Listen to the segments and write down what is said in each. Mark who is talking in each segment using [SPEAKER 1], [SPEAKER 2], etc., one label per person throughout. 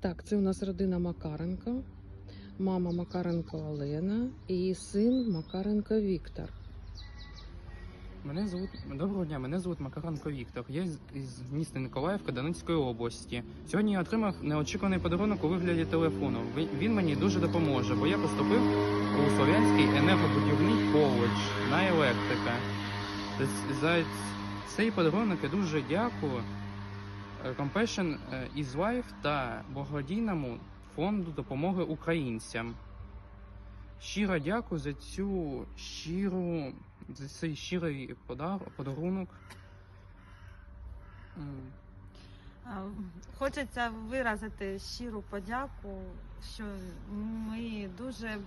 [SPEAKER 1] Так, це у нас родина Макаренко, мама Макаренко Олена і син Макаренко Віктор.
[SPEAKER 2] Мене звуть доброго дня. Мене звуть Макаренко Віктор. Я з- міста Николаївка Донецької області. Сьогодні я отримав неочікуваний подарунок у вигляді телефону. Він мені дуже допоможе, бо я поступив у Слов'янський енергобудівний коледж на електрика. За цей подарунок я дуже дякую Compassion е, is Life та благодійному фонду допомоги українцям. Щиро дякую за цю щиру, за цей щирий подар, подарунок.
[SPEAKER 3] Хочеться виразити щиру подяку, що ми дуже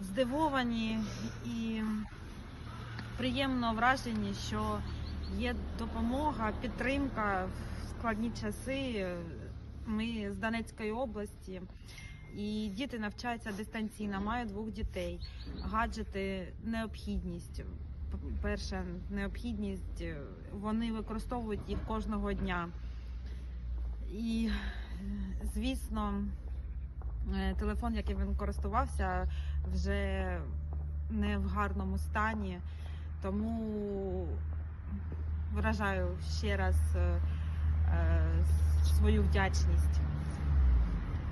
[SPEAKER 3] здивовані і приємно вражені, що є допомога, підтримка складні часи. Ми з Донецької області. І діти навчаються дистанційно, маю двох дітей. Гаджети необхідність. Перша необхідність, е, вони використовують їх кожного дня. І, е, звісно, е, телефон, яким він користувався, вже не в гарному стані. Тому виражаю ще раз е, е, свою вдячність.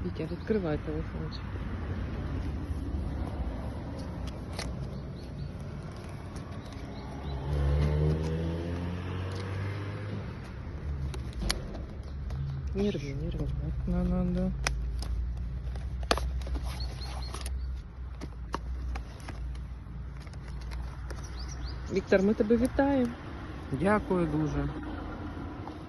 [SPEAKER 1] Вітя, відкривай телефончик. Не рви, не рви.
[SPEAKER 2] Да, да, да.
[SPEAKER 1] Віктор, ми тебе вітаємо.
[SPEAKER 2] Дякую дуже.